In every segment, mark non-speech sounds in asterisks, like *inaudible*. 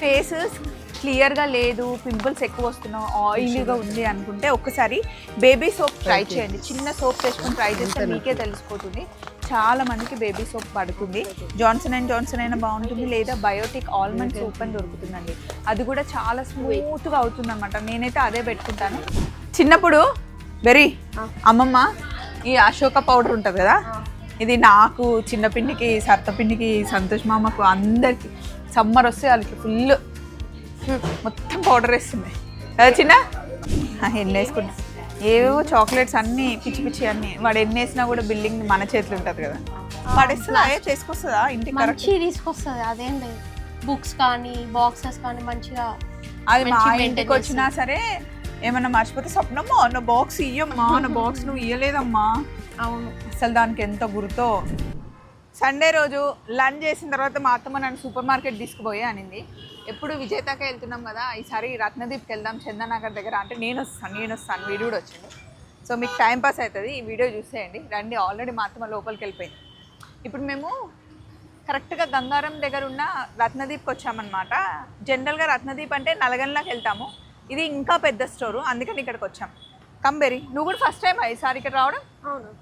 Face క్లియర్గా లేదు pimples ఎక్కువ వస్తున్నాం ఆయిలీగా ఉంది అనుకుంటే ఒక్కసారి బేబీ సోప్ ట్రై చేయండి. చిన్న సోప్ చేసుకొని ట్రై చేస్తే మీకే తెలిసిపోతుంది. చాలా మందికి బేబీ సోప్ పడుతుంది. జాన్సన్ అండ్ జాన్సన్ అయినా బాగుంటుంది లేదా బయోటిక్ ఆల్మండ్ సోప్ అని దొరుకుతుందండి. అది కూడా చాలా స్మూత్గా అవుతుంది అనమాట నేనైతే అదే పెట్టుకుంటాను. చిన్నప్పుడు వెరీ అమ్మమ్మ ఈ అశోక పౌడర్ ఉంటుంది కదా? ఇది నాకు చిన్నపిండికి సత్తపిండికి సంతోష్ మామకు అందరికి సమ్మర్ వస్తే వాళ్ళకి ఫుల్ మొత్తం పౌడర్ వేస్తుంది. కదా చిన్న? ఆ, ఎన్ని వేసుకుంటా ఏవేవో చాక్లెట్స్ అన్ని పిచ్చి పిచ్చి అన్ని. వాడు ఎన్ని వేసినా కూడా బిల్డింగ్ మన చేతిలో ఉంటుంది కదా. పడేస్తుందా? ఏ చేసుకొస్తుందా? ఇంటికి కరెక్ట్ మంచి తీసుకొస్తుంది. అదేం లేదు. బుక్స్ కానీ బాక్సెస్ కానీ మంచిగా అది మా ఇంటికి వచ్చినా సరే ఏమన్నా మర్చిపోతే స్వప్నమ్మా నా బాక్స్ ఇయ్యమ్మా నా బాక్స్ నువ్వు ఇయ్యలేదమ్మా. అవును. అసలు దానికి ఎంత గుర్తో? సండే రోజు లంచ్ చేసిన తర్వాత మా అత్తమ్మ నన్ను సూపర్ మార్కెట్ తీసుకుపోయి అనింది. ఎప్పుడు విజేతకే వెళ్తున్నాం కదా ఈసారి రత్నదీప్కి వెళ్దాం చందనగర్ దగ్గర అంటే నేను వస్తాను నేను వస్తాను వీడు కూడా వచ్చిండు. సో మీకు టైం పాస్ అవుతుంది ఈ వీడియో చూసేయండి. రండి ఆల్రెడీ మా అత్తమ్మ లోపలికి వెళ్ళిపోయింది. ఇప్పుడు మేము కరెక్ట్గా గంగారం దగ్గర ఉన్న రత్నదీప్కి వచ్చామన్నమాట. జనరల్గా రత్నదీప్ అంటే నలగంలోకి వెళ్తాము. ఇది ఇంకా పెద్ద స్టోరు అందుకని ఇక్కడికి వచ్చాం. కంబెరి నువ్వు కూడా ఫస్ట్ టైం ఈసారి ఇక్కడ రావడం? అవును.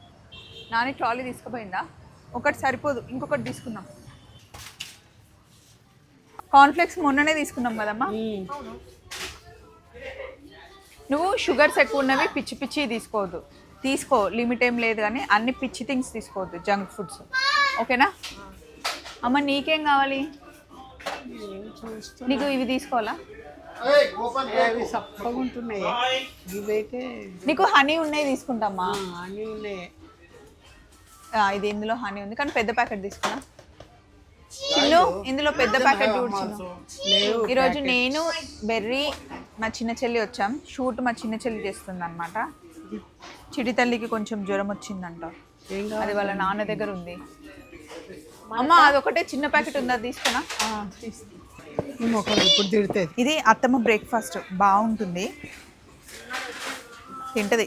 నాని ట్రాలీ తీసుకుపోయిందా? ఒకటి సరిపోదు ఇంకొకటి తీసుకుందాం. కాన్ఫ్లెక్స్ మొన్ననే తీసుకున్నాం కదమ్మా? నువ్వు షుగర్స్ ఎక్కువ ఉన్నవి పిచ్చి పిచ్చి తీసుకోవద్దు. తీసుకో లిమిట్ ఏం లేదు కానీ అన్ని పిచ్చి థింగ్స్ తీసుకోవద్దు జంక్ ఫుడ్స్ ఓకేనా? అమ్మ నీకేం కావాలి? నీకు ఇవి తీసుకోవాలా? నీకు హనీ ఉన్నాయి తీసుకుంటామ్మా. అన్నీ ఉన్నాయి. ఇది ఇందులో హనీ ఉంది. కానీ పెద్ద ప్యాకెట్ తీసుకున్నా. చిన్ను ఇందులో పెద్ద ప్యాకెట్ చూడు లేవు ఈరోజు నేను బెర్రీ మా చిన్న చెల్లి వచ్చాం. షూట్ మా చిన్న చెల్లి చేస్తుంది అనమాట చిడి తల్లికి కొంచెం జ్వరం వచ్చిందంట. అది వాళ్ళ నాన్న దగ్గర ఉంది. అమ్మ అదొకటే చిన్న ప్యాకెట్ ఉందా? తీసుకున్నా. ఇప్పుడు తిడుతుంది. ఇది అత్తమ్మ బ్రేక్ఫాస్ట్ బాగుంటుంది. తింటది.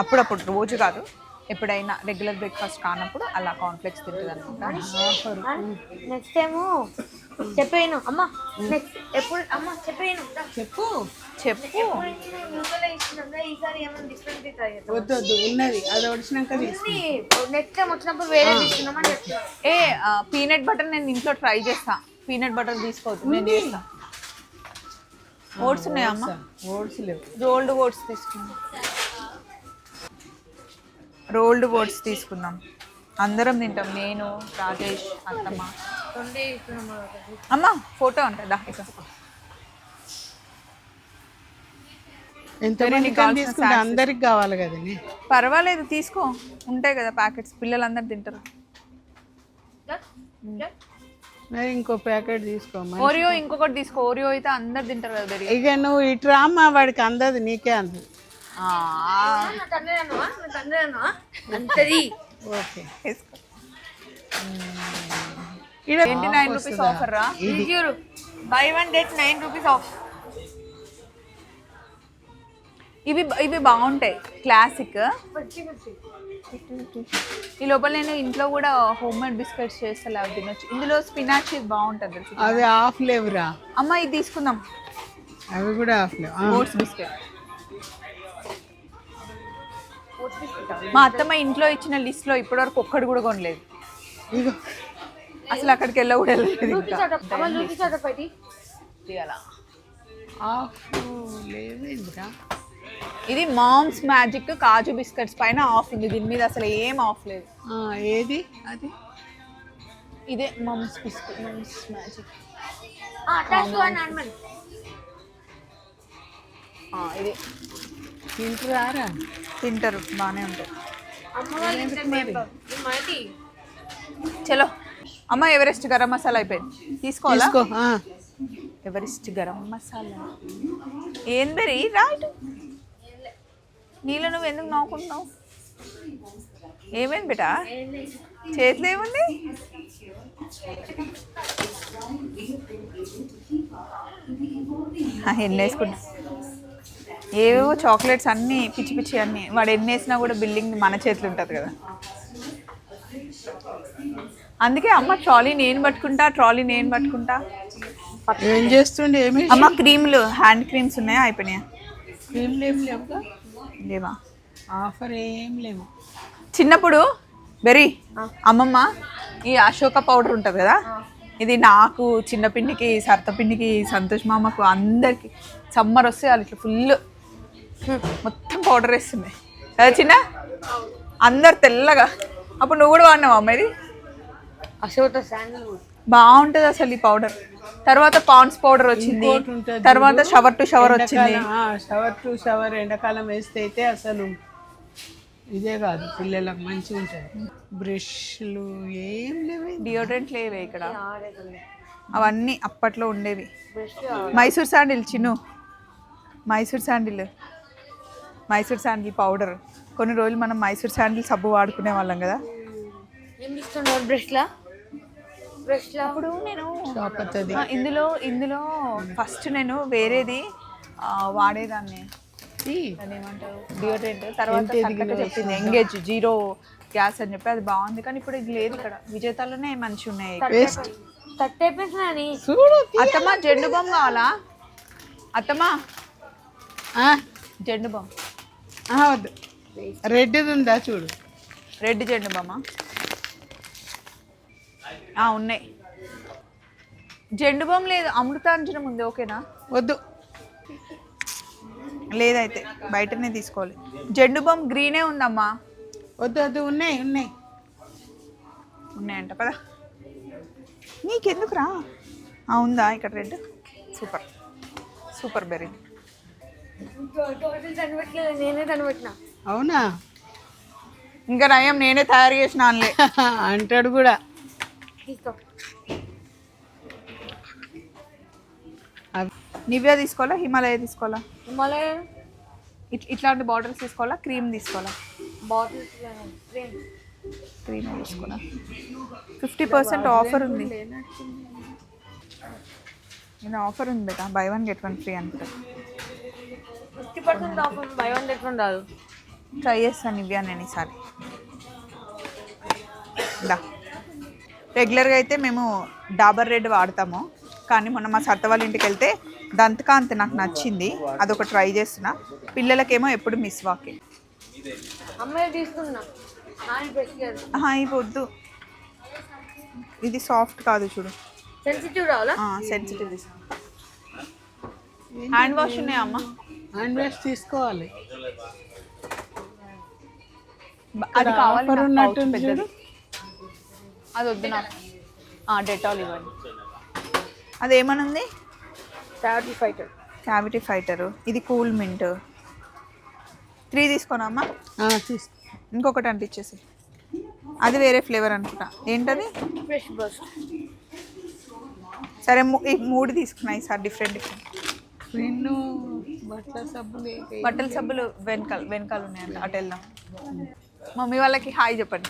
అప్పుడప్పుడు రోజు కాదు. ఎప్పుడైనా రెగ్యులర్ బ్రేక్ఫాస్ట్ కానప్పుడు అలా కాన్ఫ్లెక్స్ తింటుంది అనమాట నెక్స్ట్ ఏమో చెప్పాను అమ్మ నెక్స్ట్ ఎప్పుడు అమ్మ చెప్పాను చెప్పు. చెప్పు. ఈసారి ఏమైనా డిఫరెంట్ ట్రై వద్దు వద్దు ఉన్నది. అది ఒడిచినాక తీసు నెక్స్ట్ టైం వచ్చినప్పుడు వేరే తీసుకున్నామని ఏ పీనట్ బటర్ నేను ఇంట్లో ట్రై చేస్తా. పీనట్ బటర్ తీసుకోవద్దు నేను చేస్తా. ఓట్స్ ఉన్నాయమ్మా ఓట్స్ లేవు. రోల్డ్ ఓట్స్ తీసుకుందాం రోల్డ్ ఓట్స్ తీసుకుందాం. అందరం తింటాం. నేను రాజేష్ అత్తమ్మ. అమ్మ ఫోటో ఉంటుందా ఇక. తీసుకుంటే అందరికి కావాలి కదండి పర్వాలేదు తీసుకో. ఉంటాయి కదా ప్యాకెట్స్. పిల్లలందరూ తింటారు. మరి ఇంకో ప్యాకెట్ తీసుకోమ్మా ఓరియో ఇంకొకటి తీసుకో. ఓరియో అయితే అందరు తింటారు కదా ఇక నువ్వు ఇటు రామ్మా వాడికి అందదు నీకే అందదు అంతది. Okay. Twenty nine rupees offer రా buy one get nine rupees off ఇవి ఇవి బాగుంటాయి. క్లాసిక్ ఈ లోపల నేను ఇంట్లో కూడా హోమ్ మేడ్ బిస్కెట్స్ చేస్తా అవి తినొచ్చు. ఇందులో స్పినాచ్ బాగుంటుంది అవి ఆఫ్ లేవురా. అమ్మ ఇది తీసుకుందాం. అవి కూడా ఆఫ్ లేవు. ఆ, ఓట్స్ బిస్కెట్. మా అత్తమ్మ ఇంట్లో ఇచ్చిన లిస్ట్లో ఇప్పటివరకు ఒక్కడు కూడా కొనలేదు. ఇగో. అసలు అక్కడికి వెళ్ళ కూడా వెళ్ళలేదు ఇది మామ్స్ మ్యాజిక్ కాజు బిస్కెట్స్ పైన ఆఫ్ ఉంది. దీని మీద అసలు ఏం ఆఫ్ లేదు. ఆ, ఏది? అది? ఇదే మమ్స్ బిస్కెట్ మమ్స్ మ్యాజిక్. ఇది. తింటురారా తింటారు బాగానే ఉంటాయి అమ్మ వాళ్ళు ఇంట్లో మేము మనకి చలో. అమ్మ ఎవరెస్ట్ గరం మసాలా అయిపోయింది. తీసుకోవాలా. ఎవరెస్ట్ గరం మసాలా? ఏం బెరి రైట్ నీళ్ళు నువ్వు ఎందుకు నవ్వుకుంటున్నావు? ఏమైంది బేటా చేతిలో ఏముంది? ఆ, ఎన్ని వేసుకుంటా? ఏవేవో చాక్లెట్స్ అన్నీ పిచ్చి పిచ్చి అన్నీ వాడు ఎన్ని వేసినా కూడా బిల్డింగ్ మన చేతిలో ఉంటుంది కదా. అందుకే అమ్మ ట్రాలీ నేను పట్టుకుంటా ట్రాలీ నేను పట్టుకుంటా. ఏం చేస్తుండే ఏమి? అమ్మ క్రీమ్లు హ్యాండ్ క్రీమ్స్ ఉన్నాయా అయిపోయినాయా? ఏం లేవు లేవుగా లేవా? ఆఫర్ ఏం లేవు. చిన్నప్పుడు బెరీ అమ్మమ్మ ఈ అశోక పౌడర్ ఉంటుంది కదా? ఇది నాకు చిన్నపిండికి సరతపిండికి సంతోష్ మామకు అందరికి సమ్మర్ వస్తే వాళ్ళు ఇట్లా ఫుల్ మొత్తం పౌడర్ వేస్తున్నాయి కదా చిన్న? అందరు తెల్లగా. అప్పుడు నువ్వు కూడా వాడినావు అమ్మ ఇది? అశోక శాండల్ బాగుంటుంది అసలు ఈ పౌడర్ తర్వాత పాన్స్ పౌడర్ వచ్చింది. తర్వాత షవర్ టు షవర్ వచ్చింది. షవర్ టు షవర్ ఎండాకాలం వేస్తే అయితే అసలు ఇదే కాదు పిల్లలకు మంచిగా ఉంటుంది. బ్రష్లు ఏం లేవు. డియోడ్రెంట్ లేవే ఇక్కడ. అవన్నీ అప్పట్లో ఉండేవి. Mysore sandal Chinnu. Mysore sandal. Mysore sandal powder. కొన్ని రోజులు మనం మైసూర్ శాండిల్ సబ్బు వాడుకునే వాళ్ళం కదా. ఏం ఇస్తున్నారు బ్రష్లా? బ్రష్లా? అప్పుడు నేను ఇందులో ఇందులో ఫస్ట్ నేను వేరేది ఆ, వాడేదాన్ని. దాన్ని ఏమంటారు? డియోడ్రెంట్. తర్వాత చెప్పింది. ఎంగేజ్ జీరో గ్యాస్ అని చెప్పి అది బాగుంది. కానీ ఇప్పుడు ఇది లేదు ఇక్కడ. విజేతాలోనే మంచి ఉన్నాయి? అత్తమ్మ జెండు బొమ్మ కావాలా? అత్తమ్మ. ఆ, జెండు బొమ్మ. వద్దు రెడ్ ఉందా చూడు రెడ్ జెండు బొమ్మ ఉన్నాయి జెండు బొమ్మ లేదు అమృతాంజనం ఉంది ఓకేనా వద్దు లేదైతే బయటనే తీసుకోవాలి జెండు బొమ్మ గ్రీనే ఉందమ్మా వద్దు వద్దు ఉన్నాయి ఉన్నాయి ఉన్నాయంట పదా నీకెందుకురా ఉందా ఇక్కడ రెడ్ సూపర్ సూపర్ కనిపెట్టలేదు నేనే అవునా? ఇంకా నయం నేనే తయారు చేసిన అనలే *laughs* అంటాడు కూడా. నివ్యా తీసుకోవాలా హిమాలయ తీసుకోవాలా? హిమాలయన్ ఇట్ ఇట్లాంటి బాటిల్స్ తీసుకోవాలా క్రీమ్ తీసుకోవాలా? Bottles cream. తీసుకోవాలా ఫిఫ్టీ పర్సెంట్ ఆఫర్ ఉంది. ఆఫర్ ఉంది బేటా? Buy one get one free అనుకుంటా. Fifty percent off buy one get one రాదు. ట్రై చేస్తాను నివ్యా నేను ఈసారి. దా. రెగ్యులర్గా అయితే మేము డాబర్ రెడ్ వాడతాము. కానీ మొన్న మా సత్త వాళ్ళ ఇంటికి వెళ్తే దంతకాంత్ నాకు నచ్చింది. అదొక ట్రై చేస్తున్నా. పిల్లలకేమో ఎప్పుడు మిస్ వాకే వద్దు. ఇది సాఫ్ట్ కాదు చూడు. సెన్సిటివ్ సెన్సిటివ్ హ్యాండ్ వాష్ ఉన్నాయా అమ్మ? హ్యాండ్ వాష్ తీసుకోవాలి. అది కావాలి ఆఫర్ నాకు ఉన్నట్టు pouch పెద్దది. అది వద్దు నాకు. డెటాల్ ఇవ్వండి. అది ఏమనుంది? థర్టీ ఫైటర్ క్యావిటీ ఫైటరు ఇది కూల్ మింట్. త్రీ తీసుకోనమ్మా ఆ, తీసుకో. ఇంకొకటి అంటించేసి అది వేరే ఫ్లేవర్ అనుకుంటా ఏంటది? ఫ్రెష్ బస్ట్ సరే ము- ఈ మూడు తీసుకున్నాయి సార్ డిఫరెంట్ డిఫరెంట్. బట్టల సబ్బులు ఏ- బట్టల సబ్బులు వెనకాల వెనకాల ఉన్నాయంట. అటు వెళ్దాం. మమ్మీ వాళ్ళకి హాయ్ చెప్పండి.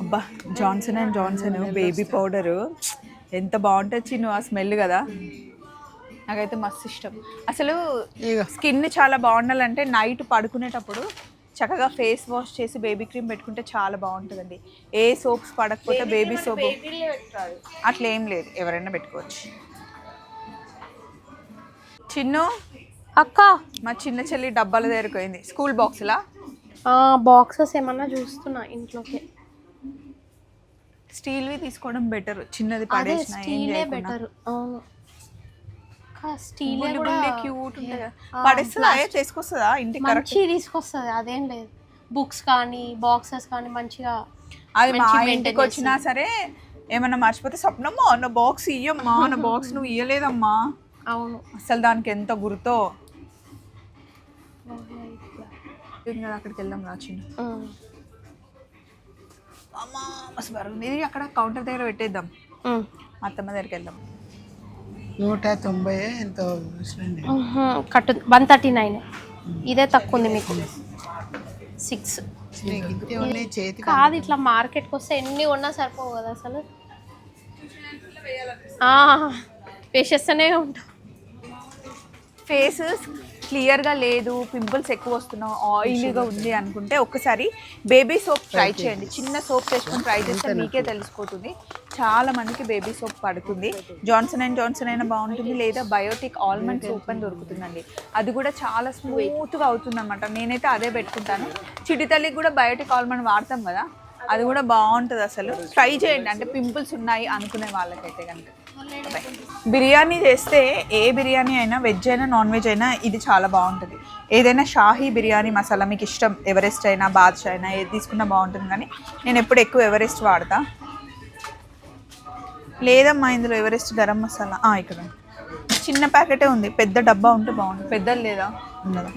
అబ్బా Johnson and Johnson baby powder. ఎంత బాగుంటుంది చిన్ను ఆ స్మెల్ కదా. నాకైతే మస్తు ఇష్టం. అసలు స్కిన్ చాలా బాగుండాలంటే నైట్ పడుకునేటప్పుడు చక్కగా ఫేస్ వాష్ చేసి బేబీ క్రీమ్ పెట్టుకుంటే చాలా బాగుంటుందండి. ఏ సోప్స్ పడకపోతే బేబీ సోప్. అట్లా ఏం లేదు. ఎవరైనా పెట్టుకోవచ్చు. చిన్ను? అక్క. మా చిన్న చెల్లి డబ్బాల దగ్గరికి పోయింది. స్కూల్ బాక్స్లా బాక్సెస్ ఏమన్నా చూస్తున్నా ఇంట్లోకి. స్టీల్వి తీసుకోవడం బెటర్ చిన్నది అదే పడేసిన స్టీలే బెటర్ అవును. స్టీలే కూడా క్యూట్ ఉంటుంది పడేస్తుందా? చేసుకొస్తుందా? ఇంటికి మంచి తీసుకొస్తుంది. అదేం లేదు. బుక్స్ కానీ బాక్సెస్ కానీ మంచిగా అది మా ఇంటికి వచ్చినా సరే ఏమన్నా మర్చిపోతే స్వప్నమ్మా నా బాక్స్ ఇయ్యమ్మా నా బాక్స్ నువ్వు ఇయ్యలేదమ్మా. అవును. అసలు దానికి ఎంత గుర్తో? అక్కడికి వెళ్దాం రా చిన్న. అమ్మా మస్తు బరువుంది ఇది అక్కడ కౌంటర్ దగ్గర పెట్టేద్దాం. మా అత్తమ్మ దగ్గరికి వెళ్దాం. నూట తొంభై ఎంతో. కట్టు వన్ థర్టీ నైన్. ఇదే తక్కువ ఉంది మీకు. సిక్స్. కాదు ఇట్లా మార్కెట్కి వస్తే ఎన్ని ఉన్నా సరిపోవు కదా అసలు. వేసేస్తూనే ఉంటాం. ఫేస్ క్లియర్గా లేదు పింపుల్స్ ఎక్కువ వస్తున్నావు ఆయిలీగా ఉంది అనుకుంటే ఒక్కసారి బేబీ సోప్ ట్రై చేయండి. చిన్న సోప్ చేసుకొని ట్రై చేస్తే మీకే తెలిసిపోతుంది. చాలా మందికి బేబీ సోప్ పడుతుంది. జాన్సన్ అండ్ జాన్సన్ అయినా బాగుంటుంది లేదా బయోటిక్ ఆల్మండ్ సోప్ అని దొరుకుతుందండి. అది కూడా చాలా స్మూత్గా అవుతుంది అనమాట నేనైతే అదే పెట్టుకుంటాను. చిటి తల్లికి కూడా బయోటిక్ ఆల్మండ్ వాడతాం కదా అది కూడా బాగుంటుంది అసలు. ట్రై చేయండి. అంటే పింపుల్స్ ఉన్నాయి అనుకునే వాళ్ళకైతే కనుక. బిర్యానీ చేస్తే ఏ బిర్యానీ అయినా వెజ్ అయినా నాన్ వెజ్ అయినా ఇది చాలా బాగుంటుంది. ఏదైనా షాహీ బిర్యానీ మసాలా మీకు ఇష్టం ఎవరెస్ట్ అయినా బాద్షా అయినా ఏది తీసుకున్నా బాగుంటుంది కానీ నేను ఎప్పుడు ఎక్కువ ఎవరెస్ట్ వాడతా. లేదమ్మా ఇందులో ఎవరెస్ట్ గరం మసాలా? ఆ, ఇక్కడ. చిన్న ప్యాకెటే ఉంది. పెద్ద డబ్బా ఉంటే బాగుంటుంది. పెద్దది లేదా? ఉండదా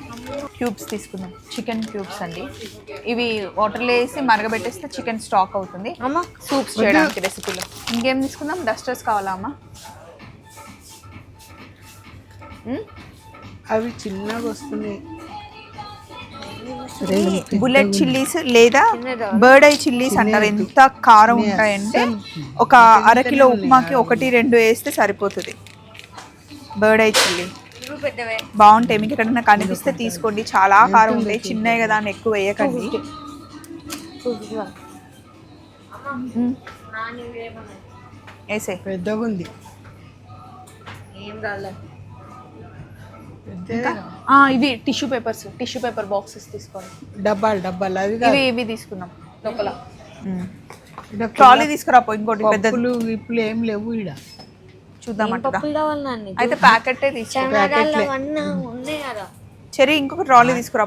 క్యూబ్స్ తీసుకుందాం. చికెన్ క్యూబ్స్ అండి. ఇవి వాటర్లో వేసి మరగబెట్టేస్తే చికెన్ స్టాక్ అవుతుంది. అమ్మ సూప్స్ చేయడానికి రెసిపీలో ఇంకేం తీసుకుందాం? డస్టర్స్ కావాలా అమ్మా? అవి చిన్నగా వస్తున్నాయి. బుల్లెట్ చిల్లీస్ లేదా బర్డ్ ఐ చిల్లీస్ అంటారు. ఎంత కారం ఉంటాయంటే ఒక అర కిలో ఉప్మాకి ఒకటి రెండు వేస్తే సరిపోతుంది. బర్డ్ ఐ చిల్లీ బాగుంటాయి. మీకు ఎక్కడైనా కనిపిస్తే తీసుకోండి. చాలా కారం ఉంటాయి చిన్నవి కదా అని ఎక్కువ వేయకండి. వేసే. పెద్దగా ఉంది ఇవి tissue papers. Tissue paper boxes తీసుకోండి. డబ్బాలు డబ్బాలు. అవి ఇవి ఇవి తీసుకుందాం లోపల. ట్రాలీ తీసుకురాపో ఇంకోటి పెద్దది. పప్పులు ఇప్పులు ఏం లేవు ఈడ. చూద్దాం అయితే ప్యాకెటే చెరి ఇంకొక ట్రాలీ తీసుకురా.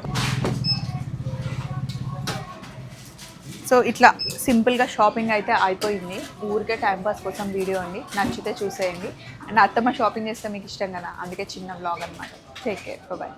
సో ఇట్లా సింపుల్గా షాపింగ్ అయితే అయిపోయింది. ఊరికే టైంపాస్ కోసం వీడియో అండి నచ్చితే చూసేయండి. అండ్ అత్తమ్మ షాపింగ్ చేస్తే మీకు ఇష్టం కదా? అందుకే చిన్న బ్లాగ్ అనమాట టేక్ కేర్ బాయ్